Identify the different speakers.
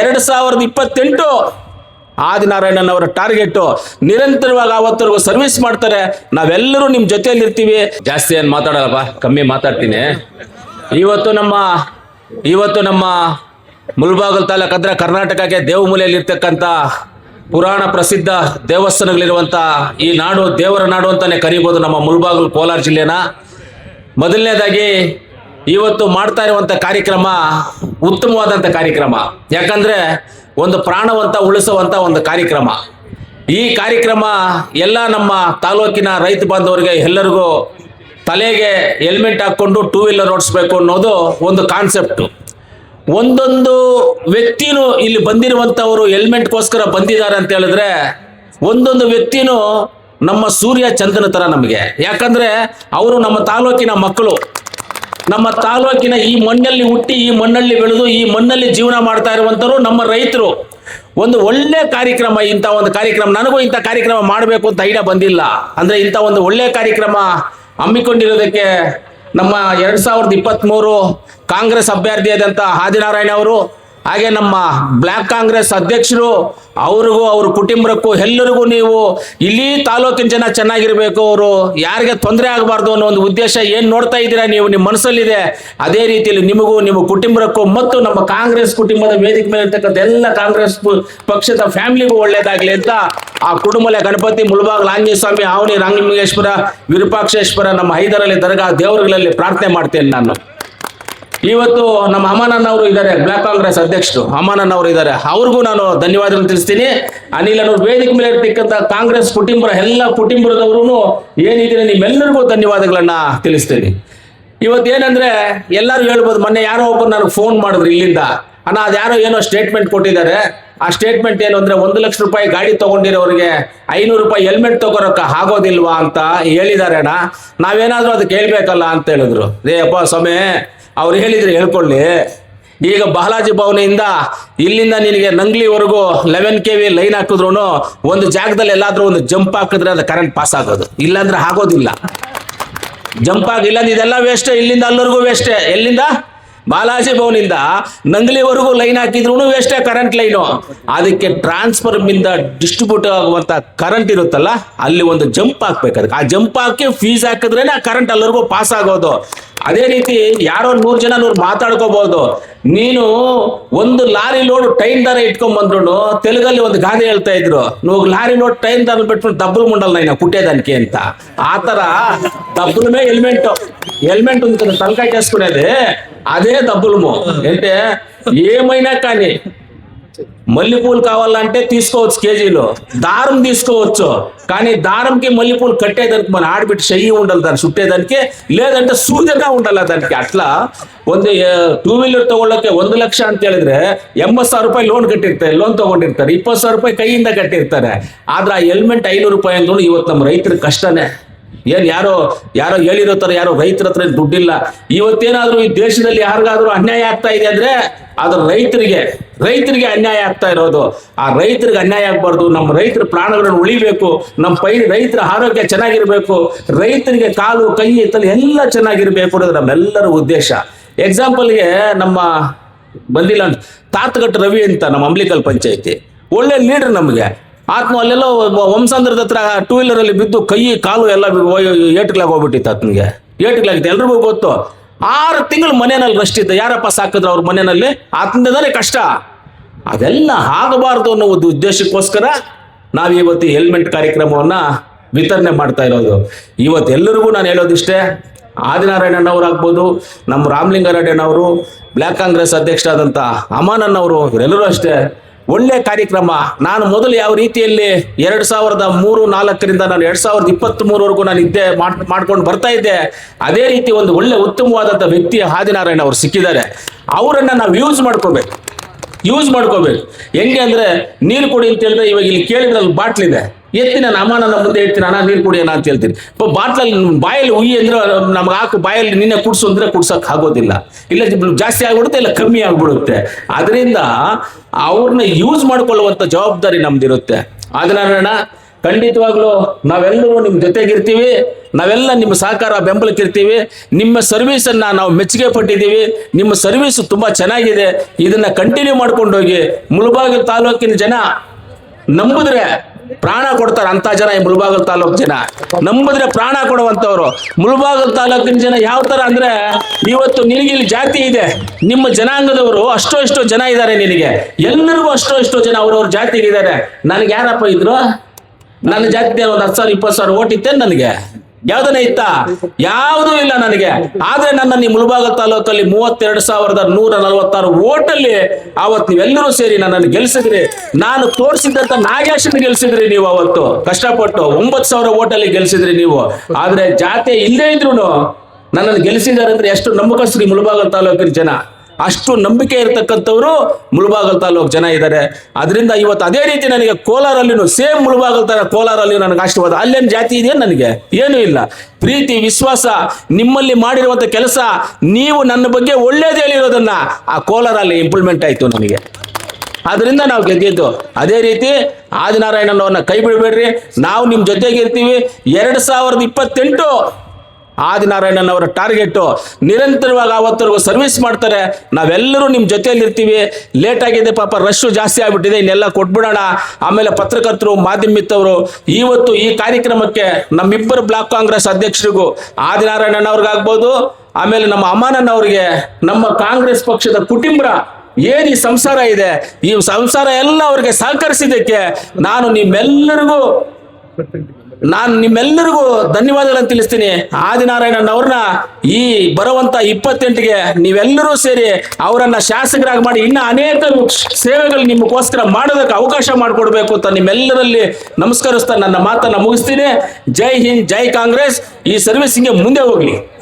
Speaker 1: ಎರಡು ಸಾವಿರದ ಇಪ್ಪತ್ತೆಂಟು ಆದಿನಾರಾಯಣನ್ ಅವರ ಟಾರ್ಗೆಟ್. ನಿರಂತರವಾಗಿ ಅವತ್ತರೆಗೂ ಸರ್ವಿಸ್ ಮಾಡ್ತಾರೆ. ನಾವೆಲ್ಲರೂ ನಿಮ್ಮ ಜೊತೆಯಲ್ಲಿ ಇರ್ತೀವಿ ಜಾಸ್ತಿ ಏನು ಮಾತಾಡಲ್ಲಪ್ಪ ಕಮ್ಮಿ ಮಾತಾಡ್ತೀನಿ. ಇವತ್ತು ನಮ್ಮ ಇವತ್ತು ನಮ್ಮ ಮುಲ್ಬಾಗಲ್ ತಾಲೂಕು ಅಂದ್ರೆ ಕರ್ನಾಟಕಕ್ಕೆ ದೇವಮೂಲೆಯಲ್ಲಿ ಇರ್ತಕ್ಕಂಥ ಪುರಾಣ ಪ್ರಸಿದ್ಧ ದೇವಸ್ಥಾನಗಳಿರುವಂಥ ಈ ನಾಡು ದೇವರ ನಾಡು ಅಂತಾನೆ ಕರಿಬೋದು ನಮ್ಮ ಮುಲ್ಬಾಗಲ್ ಕೋಲಾರ ಜಿಲ್ಲೆನ. ಮೊದಲನೇದಾಗಿ ಇವತ್ತು ಮಾಡ್ತಾ ಇರುವಂತ ಕಾರ್ಯಕ್ರಮ ಉತ್ತಮವಾದಂತ ಕಾರ್ಯಕ್ರಮ. ಯಾಕಂದ್ರೆ ಒಂದು ಪ್ರಾಣವಂತ ಉಳಿಸುವಂತ ಒಂದು ಕಾರ್ಯಕ್ರಮ. ಈ ಕಾರ್ಯಕ್ರಮ ಎಲ್ಲ ನಮ್ಮ ತಾಲೂಕಿನ ರೈತ ಬಾಂಧವರಿಗೆ ಎಲ್ಲರಿಗೂ ತಲೆಗೆ ಹೆಲ್ಮೆಟ್ ಹಾಕ್ಕೊಂಡು ಟೂ ವೀಲರ್ ಓಡಿಸ್ಬೇಕು ಅನ್ನೋದು ಒಂದು ಕಾನ್ಸೆಪ್ಟು ಒಂದೊಂದು ವ್ಯಕ್ತಿನೂ ಇಲ್ಲಿ ಬಂದಿರುವಂಥವರು ಹೆಲ್ಮೆಟ್ಗೋಸ್ಕರ ಬಂದಿದ್ದಾರೆ ಅಂತ ಹೇಳಿದ್ರೆ ಒಂದೊಂದು ವ್ಯಕ್ತಿನೂ ನಮ್ಮ ಸೂರ್ಯ ಚಂದ್ರನ ಥರ ನಮಗೆ. ಯಾಕಂದ್ರೆ ಅವರು ನಮ್ಮ ತಾಲೂಕಿನ ಮಕ್ಕಳು. ನಮ್ಮ ತಾಲೂಕಿನ ಈ ಮಣ್ಣಲ್ಲಿ ಹುಟ್ಟಿ, ಈ ಮಣ್ಣಲ್ಲಿ ಬೆಳೆದು, ಈ ಮಣ್ಣಲ್ಲಿ ಜೀವನ ಮಾಡ್ತಾ ಇರುವಂತರು ನಮ್ಮ ರೈತರು. ಒಂದು ಒಳ್ಳೆ ಕಾರ್ಯಕ್ರಮ, ಇಂಥ ಒಂದು ಕಾರ್ಯಕ್ರಮ, ನನಗೂ ಇಂಥ ಕಾರ್ಯಕ್ರಮ ಮಾಡಬೇಕು ಅಂತ ಐಡಿಯಾ ಬಂದಿಲ್ಲ. ಅಂದ್ರೆ ಇಂಥ ಒಂದು ಒಳ್ಳೆ ಕಾರ್ಯಕ್ರಮ ಹಮ್ಮಿಕೊಂಡಿರೋದಕ್ಕೆ ನಮ್ಮ ಎರಡು ಸಾವಿರದ ಇಪ್ಪತ್ತ್ಮೂರು ಕಾಂಗ್ರೆಸ್ ಅಭ್ಯರ್ಥಿಯಾದಂಥ ಆದಿನಾರಾಯಣ ಅವರು ಹಾಗೆ ನಮ್ಮ ಬ್ಲಾಕ್ ಕಾಂಗ್ರೆಸ್ ಅಧ್ಯಕ್ಷರು, ಅವ್ರಿಗೂ, ಅವ್ರ ಕುಟುಂಬಕ್ಕೂ, ಎಲ್ಲರಿಗೂ ನೀವು ಇಲ್ಲಿ ತಾಲೂಕಿನ ಜನ ಚೆನ್ನಾಗಿರಬೇಕು, ಅವರು ಯಾರಿಗೆ ತೊಂದರೆ ಆಗಬಾರ್ದು ಅನ್ನೋ ಒಂದು ಉದ್ದೇಶ ಏನು ನೋಡ್ತಾ ಇದ್ದೀರಾ ನೀವು? ನಿಮ್ಮ ಮನಸ್ಸಲ್ಲಿದೆ. ಅದೇ ರೀತಿಯಲ್ಲಿ ನಿಮಗೂ, ನಿಮ್ಮ ಕುಟುಂಬಕ್ಕೂ ಮತ್ತು ನಮ್ಮ ಕಾಂಗ್ರೆಸ್ ಕುಟುಂಬದ ವೇದಿಕೆ ಮೇಲೆ ಇರ್ತಕ್ಕಂಥ ಎಲ್ಲ ಕಾಂಗ್ರೆಸ್ ಪಕ್ಷದ ಫ್ಯಾಮಿಲಿಗೂ ಒಳ್ಳೇದಾಗ್ಲಿ ಅಂತ ಆ ಕುಡುಮಲೆ ಗಣಪತಿ ಮುಳಬಾಗ್ ಆಂಜನೇಯ ಸ್ವಾಮಿ ಆವನಿ ರಾಂಗಲಿಂಗೇಶ್ವರ ವಿರೂಪಾಕ್ಷೇಶ್ವರ ನಮ್ಮ ಹೈದರಲ್ಲಿ ದರ್ಗಾ ದೇವರುಗಳಲ್ಲಿ ಪ್ರಾರ್ಥನೆ ಮಾಡ್ತೇನೆ ನಾನು. ಇವತ್ತು ನಮ್ಮ ಅಮಾನನ್ ಅವರು ಇದ್ದಾರೆ, ಬ್ಲಾಕ್ ಕಾಂಗ್ರೆಸ್ ಅಧ್ಯಕ್ಷರು. ಅಮಾನನ್ ಅವರು ಇದ್ದಾರೆ. ಅವ್ರಿಗೂ ನಾನು ಧನ್ಯವಾದಗಳು ತಿಳಿಸ್ತೀನಿ. ಅನಿಲ್ ಅನ್ನೋರು ವೇದಿಕೆ ಮೇಲೆ ಇರ್ತಕ್ಕಂಥ ಕಾಂಗ್ರೆಸ್ ಕುಟುಂಬರ ಎಲ್ಲ ಕುಟುಂಬದವರು ಏನಿದ್ರೆ ನಿಮ್ಮೆಲ್ಲರಿಗೂ ಧನ್ಯವಾದಗಳನ್ನ ತಿಳಿಸ್ತೀನಿ. ಇವತ್ತೇನಂದ್ರೆ ಎಲ್ಲರೂ ಹೇಳ್ಬೋದು, ಮೊನ್ನೆ ಯಾರೋ ಒಬ್ಬರು ನನಗೆ ಫೋನ್ ಮಾಡಿದ್ರು ಇಲ್ಲಿಂದ. ಅಣ್ಣ ಅದ್ಯಾರೋ ಏನೋ ಸ್ಟೇಟ್ಮೆಂಟ್ ಕೊಟ್ಟಿದ್ದಾರೆ. ಆ ಸ್ಟೇಟ್ಮೆಂಟ್ ಏನು ಅಂದ್ರೆ ಒಂದು ಲಕ್ಷ ರೂಪಾಯಿ ಗಾಡಿ ತಗೊಂಡಿರೋರಿಗೆ ಐನೂರು ರೂಪಾಯಿ ಹೆಲ್ಮೆಟ್ ತಗೋರೋಕ ಆಗೋದಿಲ್ವಾ ಅಂತ ಹೇಳಿದಾರೆ ಅಣ್ಣ. ನಾವೇನಾದ್ರೂ ಅದಕ್ಕೆ ಹೇಳ್ಬೇಕಲ್ಲ ಅಂತ ಹೇಳಿದ್ರು. ರೇ ಅಪ್ಪ, ಸ್ವಾಮಿ ಅವ್ರು ಹೇಳಿದ್ರೆ ಹೇಳ್ಕೊಳ್ಳಿ. ಈಗ ಬಾಲಾಜಿ ಭವನೆಯಿಂದ ಇಲ್ಲಿಂದ ನಿನಗೆ ನಂಗ್ಲಿವರೆಗೂ ಲೆವೆನ್ ಕೆ ವಿ ಲೈನ್ ಹಾಕಿದ್ರು ಒಂದು ಜಾಗದಲ್ಲಿ ಎಲ್ಲಾದರೂ ಒಂದು ಜಂಪ್ ಹಾಕಿದ್ರೆ ಅದು ಕರೆಂಟ್ ಪಾಸ್ ಆಗೋದು. ಇಲ್ಲಾಂದ್ರೆ ಆಗೋದಿಲ್ಲ. ಜಂಪ್ ಆಗಿಲ್ಲ ಇದೆಲ್ಲ ವೇಸ್ಟ್ ಇಲ್ಲಿಂದ ಅಲ್ಲರಿಗೂ ವೇಸ್ಟ್ ಎಲ್ಲಿಂದ? ಬಾಲಾಜಿ ಭವನಿಂದ ನಂಗ್ಲಿವರೆಗೂ ಲೈನ್ ಹಾಕಿದ್ರು ವೇಸ್ಟ್ ಕರೆಂಟ್ ಲೈನು ಅದಕ್ಕೆ ಟ್ರಾನ್ಸ್ಫರ್ಮಿಂದ ಡಿಸ್ಟ್ರಿಬ್ಯೂಟ್ ಆಗುವಂತ ಕರೆಂಟ್ ಇರುತ್ತಲ್ಲ, ಅಲ್ಲಿ ಒಂದು ಜಂಪ್ ಹಾಕ್ಬೇಕು. ಅದಕ್ಕೆ ಆ ಜಂಪ್ ಹಾಕಿ ಫೀಸ್ ಹಾಕಿದ್ರೇನೆ ಆ ಕರೆಂಟ್ ಅಲ್ಲರಿಗೂ ಪಾಸ್ ಆಗೋದು. ಅದೇ ರೀತಿ ಯಾರೋ ನೂರು ಜನ ನೂರು ಮಾತಾಡ್ಕೋಬಹುದು ನೀನು ಒಂದು ಲಾರಿ ಲೋಡ್ ಟೈನ್ ದರ ಇಟ್ಕೊಂಡ್ ಬಂದ್ರು ತೆಲುಗಲ್ಲಿ ಒಂದು ಗಾದೆ ಹೇಳ್ತಾ ಇದ್ರು ನೀವು ಲಾರಿ ಲೋಡ್ ಟೈನ್ ದರ ಬಿಟ್ಬಿಟ್ಟು డబ్బులు ముండాలి నాయన కుట్టేదానికి ఎంత ఆ తర డబ్బులమే ఎలిమెంట్ ఎలిమెంట్ ఉంది కదా తలకాయ చేసుకునేది అదే డబ్బులము అంటే ఏమైనా కానీ మల్లెపూలు కావాలంటే తీసుకోవచ్చు కేజీలో దారం తీసుకోవచ్చు కానీ దారంకి మల్లెపూలు కట్టేదానికి మన ఆడబిట్టి చెయ్యి ఉండాలి దాన్ని చుట్టేదానికి లేదంటే ಸೂರ್ಯನ ಉಂಡಲ್ಲ ಅದಕ್ಕೆ ಅಟ್ಲ ಒಂದು ಟೂ ವೀಲರ್ ತಗೊಳ್ಳೋಕೆ ಒಂದು ಲಕ್ಷ ಅಂತ ಹೇಳಿದ್ರೆ ಎಂಬತ್ತು ಸಾವಿರ ರೂಪಾಯಿ ಲೋನ್ ಕಟ್ಟಿರ್ತಾರೆ ಲೋನ್ ತಗೊಂಡಿರ್ತಾರೆ ಇಪ್ಪತ್ತು ಸಾವಿರ ರೂಪಾಯಿ ಕೈಯಿಂದ ಕಟ್ಟಿರ್ತಾರೆ ಆದ್ರೆ ಆ ಹೆಲ್ಮೆಟ್ ಐನೂರು ರೂಪಾಯಿ ಅಂದ್ರೂ ಇವತ್ತು ನಮ್ಮ ರೈತರ ಕಷ್ಟನೇ ಏನ್ ಯಾರೋ ಯಾರೋ ಹೇಳಿರೋ ತರ ಯಾರೋ ರೈತರ ಹತ್ರ ದುಡ್ಡಿಲ್ಲ. ಇವತ್ತೇನಾದ್ರೂ ಈ ದೇಶದಲ್ಲಿ ಯಾರಿಗಾದ್ರೂ ಅನ್ಯಾಯ ಆಗ್ತಾ ಇದೆ ಅಂದ್ರೆ ಅದ್ರ ರೈತರಿಗೆ ರೈತರಿಗೆ ಅನ್ಯಾಯ ಆಗ್ತಾ ಇರೋದು. ಆ ರೈತರಿಗೆ ಅನ್ಯಾಯ ಆಗ್ಬಾರ್ದು. ನಮ್ಮ ರೈತರ ಪ್ರಾಣಗಳನ್ನು ಉಳಿಬೇಕು. ನಮ್ಮ ಪೈ, ರೈತರ ಆರೋಗ್ಯ ಚೆನ್ನಾಗಿರ್ಬೇಕು. ರೈತರಿಗೆ ಕಾಲು, ಕೈ, ತಲೆ ಎಲ್ಲ ಚೆನ್ನಾಗಿರ್ಬೇಕು ಅನ್ನೋದು ನಮ್ಮೆಲ್ಲರ ಉದ್ದೇಶ. ಎಕ್ಸಾಂಪಲ್ಗೆ ನಮ್ಮ ಬಂದಿಲ್ಲ ತಾತಗಟ್ಟ ರವಿ ಅಂತ ನಮ್ಮ ಅಂಬ್ಲಿಕಲ್ ಪಂಚಾಯತಿ. ಒಳ್ಳೆ ಲೀಡರ್ ನಮಗೆ. ಆತ್ಮ ಅಲ್ಲೆಲ್ಲೋ ವಂಸಾಂಧ್ರದ ಹತ್ರ ಟೂ ವೀಲರ್ ಅಲ್ಲಿ ಬಿದ್ದು ಕೈ, ಕಾಲು ಎಲ್ಲ ಏಟ್ಗಳಾಗಿ ಹೋಗ್ಬಿಟ್ಟಿತ್ತು ಆತನಿಗೆ ಏಟ್ಗಳಾಗಿತ್ತು ಎಲ್ರಿಗೂ ಗೊತ್ತು. ಆರು ತಿಂಗಳು ಮನೆಯಲ್ಲಿ ರೆಸ್ಟ್ ಇದ್ದ. ಯಾರಪ್ಪ ಸಾಕಿದ್ರು ಅವ್ರ ಮನೆಯಲ್ಲಿ ಆತನಿಂದನೇ ಕಷ್ಟ. ಅದೆಲ್ಲ ಆಗಬಾರ್ದು ಅನ್ನೋ ಒಂದು ಉದ್ದೇಶಕ್ಕೋಸ್ಕರ ನಾವು ಇವತ್ತು ಹೆಲ್ಮೆಟ್ ಕಾರ್ಯಕ್ರಮವನ್ನ ವಿತರಣೆ ಮಾಡ್ತಾ ಇರೋದು. ಇವತ್ತು ಎಲ್ಲರಿಗೂ ನಾನು ಹೇಳೋದಿಷ್ಟೇ ಆದಿನಾರಾಯಣನವರಾಗ್ಬೋದು ನಮ್ಮ ರಾಮಲಿಂಗಾರೆಡ್ಡಿನವರು ಬ್ಲ್ಯಾಕ್ ಕಾಂಗ್ರೆಸ್ ಅಧ್ಯಕ್ಷರಾದಂಥ ಅಮಾನನ್ನವರು ಇವರೆಲ್ಲರೂ ಅಷ್ಟೇ. ಒಳ್ಳೆ ಕಾರ್ಯಕ್ರಮ. ನಾನು ಮೊದಲು ಯಾವ ರೀತಿಯಲ್ಲಿ ಎರಡು ಸಾವಿರದ ಮೂರು ನಾಲ್ಕರಿಂದ ನಾನು ಎರಡು ಸಾವಿರದ ಇಪ್ಪತ್ತ್ ಮೂರವರೆಗೂ ನಾನು ಇದ್ದೆ ಮಾಡ್- ಮಾಡ್ಕೊಂಡು ಬರ್ತಾ ಇದ್ದೆ, ಅದೇ ರೀತಿ ಒಂದು ಒಳ್ಳೆ ಉತ್ತಮವಾದಂಥ ವ್ಯಕ್ತಿ ಹಾದಿನಾರಾಯಣ ಅವರು ಸಿಕ್ಕಿದ್ದಾರೆ. ಅವರನ್ನು ನಾವು ಯೂಸ್ ಮಾಡ್ಕೋಬೇಕು. ಯೂಸ್ ಮಾಡ್ಕೋಬೇಕು. ಹೆಂಗೆ ಅಂದ್ರೆ ನೀರು ಕೊಡಿ ಅಂತ ಹೇಳಿದ್ರೆ ಇವಾಗ ಇಲ್ಲಿ ಕೇಳಿದ್ರಲ್ಲಿ ಬಾಟ್ಲ್ ಇದೆ ನಮ್ಮಣ್ಣ ನಮ್ಮ ಮುಂದೆ ಹೇಳ್ತೀನಿ, ಅಣ್ಣ ನೀರು ಕುಡಿಯೋಣ ಅಂತ ಹೇಳ್ತೀನಿ. ಬಾಟ್ಲಲ್ಲಿ ಬಾಯಲ್ಲಿ ಉಯ್ಯಿ ಅಂದ್ರೆ ನಮ್ಗೆ ಹಾಕು, ಬಾಯಲ್ಲಿ ನಿನ್ನೆ ಕುಡ್ಸು ಅಂದ್ರೆ ಕುಡ್ಸಕ್ ಆಗೋದಿಲ್ಲ. ಇಲ್ಲ ಜಾಸ್ತಿ ಆಗ್ಬಿಡುತ್ತೆ, ಇಲ್ಲ ಕಮ್ಮಿ ಆಗ್ಬಿಡುತ್ತೆ. ಅದರಿಂದ ಅವ್ರನ್ನ ಯೂಸ್ ಮಾಡ್ಕೊಳ್ಳುವಂತ ಜವಾಬ್ದಾರಿ ನಮ್ದಿರುತ್ತೆ. ಆದಿನಾರಾಯಣ ಖಂಡಿತವಾಗ್ಲೂ ನಾವೆಲ್ಲರೂ ನಿಮ್ಮ ಜೊತೆಗಿರ್ತೀವಿ, ನಾವೆಲ್ಲ ನಿಮ್ಮ ಸಹಕಾರ ಬೆಂಬಲಕ್ಕಿರ್ತೀವಿ, ನಿಮ್ಮ ಸರ್ವಿಸನ್ನು ನಾವು ಮೆಚ್ಚುಗೆ ಪಟ್ಟಿದ್ದೀವಿ, ನಿಮ್ಮ ಸರ್ವಿಸ್ ತುಂಬ ಚೆನ್ನಾಗಿದೆ, ಇದನ್ನ ಕಂಟಿನ್ಯೂ ಮಾಡ್ಕೊಂಡೋಗಿ, ಮುಳಬಾಗಿಲು ತಾಲೂಕಿನ ಜನ ನಂಬಿದ್ರೆ ಪ್ರಾಣ ಕೊಡ್ತಾರೆ ಅಂತ ಜನ ಈ ಮುಳಬಾಗಲ್ ತಾಲೂಕು ಜನ. ನಂಬಿದ್ರೆ ಪ್ರಾಣ ಕೊಡುವಂತವ್ರು ಮುಳಬಾಗಲ್ ತಾಲೂಕಿನ ಜನ ಯಾವ ತರ ಅಂದ್ರೆ ಇವತ್ತು ನಿನಗೆ ಇಲ್ಲಿ ಜಾತಿ ಇದೆ. ನಿಮ್ಮ ಜನಾಂಗದವರು ಅಷ್ಟೋ ಇಷ್ಟೋ ಜನ ಇದ್ದಾರೆ ನಿನಗೆ. ಎಲ್ಲರಿಗೂ ಅಷ್ಟೋ ಇಷ್ಟೋ ಜನ ಅವ್ರವ್ರ ಜಾತಿಗೆ ಇದ್ದಾರೆ. ನನಗೆ ಯಾರಪ್ಪ ಇದ್ರು? ನನ್ನ ಜಾತಿ ಒಂದು ಹತ್ತು ಸಾವಿರ, ಇಪ್ಪತ್ತು ಸಾವಿರ ಓಟ್ ಇತ್ತೇನು ನನಗೆ? ಯಾವ್ದನ್ನ ಇತ್ತ? ಯಾವುದೂ ಇಲ್ಲ ನನಗೆ. ಆದ್ರೆ ನನ್ನ ಈ ಮುಳಬಾಗ ತಾಲೂಕಲ್ಲಿ ಮೂವತ್ತೆರಡು ಸಾವಿರದ ನೂರ ನಲವತ್ತಾರು ಓಟಲ್ಲಿ ಅವತ್ ನೀವೆಲ್ಲರೂ ಸೇರಿ ನನ್ನನ್ನು ಗೆಲ್ಸಿದ್ರಿ. ನಾನು ತೋರಿಸಿದ್ದಂತ ನಾಗೇಶನ್ ಗೆಲ್ಸಿದ್ರಿ ನೀವು ಅವತ್ತು ಕಷ್ಟಪಟ್ಟು ಒಂಬತ್ತು ಸಾವಿರ ಓಟಲ್ಲಿ ಗೆಲ್ಸಿದ್ರಿ ನೀವು. ಆದ್ರೆ ಜಾತಿ ಇಲ್ಲದೇ ಇದ್ರು ನನ್ನನ್ನು ಗೆಲ್ಸಿದ್ದಾರೆ ಅಂದ್ರೆ ಎಷ್ಟು ನಂಬಕಸ್ರಿ ಮುಳಬಾಗಲ್ ತಾಲೂಕಿನ ಜನ. ಅಷ್ಟು ನಂಬಿಕೆ ಇರತಕ್ಕಂಥವರು ಮುಳಬಾಗಲ್ ತಾಲೂಕು ಜನ ಇದ್ದಾರೆ ಅದರಿಂದ ಇವತ್ತು ಅದೇ ರೀತಿ ನನಗೆ ಕೋಲಾರಲ್ಲಿನೂ ಸೇಮ್ ಮುಳಬಾಗಲ್ ತರ ಕೋಲಾರಲ್ಲಿ ನನಗೆ ಆಶೀರ್ವಾದ. ಅಲ್ಲೇನು ಜಾತಿ ಇದೆಯಾ ನನಗೆ? ಏನೂ ಇಲ್ಲ. ಪ್ರೀತಿ, ವಿಶ್ವಾಸ, ನಿಮ್ಮಲ್ಲಿ ಮಾಡಿರುವಂಥ ಕೆಲಸ, ನೀವು ನನ್ನ ಬಗ್ಗೆ ಒಳ್ಳೇದು ಹೇಳಿರೋದನ್ನ ಆ ಕೋಲಾರಲ್ಲಿ ಇಂಪ್ಲಿಮೆಂಟ್ ಆಯ್ತು ನನಗೆ. ಅದರಿಂದ ನಾವು ಗೆದ್ದಿದ್ದು. ಅದೇ ರೀತಿ ಆದಿನಾರಾಯಣನವ್ರನ್ನ ಕೈ ಬಿಡಬೇಡ್ರಿ. ನಾವು ನಿಮ್ಮ ಜೊತೆಗೆ ಇರ್ತೀವಿ ಎರಡು ಸಾವಿರದ ಇಪ್ಪತ್ತೆಂಟು ಆದಿನಾರಾಯಣನ್ ಅವರ ಟಾರ್ಗೆಟ್ ನಿರಂತರವಾಗಿ ಅವತ್ತರೆಗೂ ಸರ್ವಿಸ್ ಮಾಡ್ತಾರೆ. ನಾವೆಲ್ಲರೂ ನಿಮ್ಮ ಜೊತೆಯಲ್ಲಿ ಇರ್ತೀವಿ ಲೇಟ್ ಆಗಿದೆ ಪಾಪ ರಶ್ ಜಾಸ್ತಿ ಆಗ್ಬಿಟ್ಟಿದೆ, ಇನ್ನೆಲ್ಲ ಕೊಟ್ಬಿಡೋಣ. ಆಮೇಲೆ ಪತ್ರಕರ್ತರು ಮಾಧ್ಯಮಿತ್ತವರು ಇವತ್ತು ಈ ಕಾರ್ಯಕ್ರಮಕ್ಕೆ ನಮ್ಮಿಬ್ಬರು ಬ್ಲಾಕ್ ಕಾಂಗ್ರೆಸ್ ಅಧ್ಯಕ್ಷರಿಗೂ ಆದಿನಾರಾಯಣನ್ ಅವ್ರಿಗಾಗ್ಬೋದು ಆಮೇಲೆ ನಮ್ಮ ಅಮ್ಮನನ್ನ ಅವ್ರಿಗೆ ನಮ್ಮ ಕಾಂಗ್ರೆಸ್ ಪಕ್ಷದ ಕುಟುಂಬ ಏನ್ ಈ ಸಂಸಾರ ಇದೆ. ಈ ಸಂಸಾರ ಎಲ್ಲ ಅವ್ರಿಗೆ ಸಹಕರಿಸಿದ್ದಕ್ಕೆ ನಾನು ನಿಮ್ಮೆಲ್ಲರಿಗೂ ನಾನು ನಿಮ್ಮೆಲ್ಲರಿಗೂ ಧನ್ಯವಾದಗಳನ್ನು ತಿಳಿಸ್ತೀನಿ. ಆದಿನಾರಾಯಣನ್ ಅವ್ರನ್ನ ಈ ಬರುವಂತ ಇಪ್ಪತ್ತೆಂಟಿಗೆ ನೀವೆಲ್ಲರೂ ಸೇರಿ ಅವರನ್ನ ಶಾಸಕರಾಗಿ ಮಾಡಿ ಇನ್ನ ಅನೇಕ ಸೇವೆಗಳು ನಿಮಗೋಸ್ಕರ ಮಾಡೋದಕ್ಕೆ ಅವಕಾಶ ಮಾಡಿಕೊಡ್ಬೇಕು ಅಂತ ನಿಮ್ಮೆಲ್ಲರಲ್ಲಿ ನಮಸ್ಕರಿಸ್ತಾ ನನ್ನ ಮಾತನ್ನ ಮುಗಿಸ್ತೀನಿ. ಜೈ ಹಿಂದ್, ಜೈ ಕಾಂಗ್ರೆಸ್. ಈ ಸರ್ವಿಸ್ ಹಿಂಗೆ ಮುಂದೆ ಹೋಗ್ಲಿ.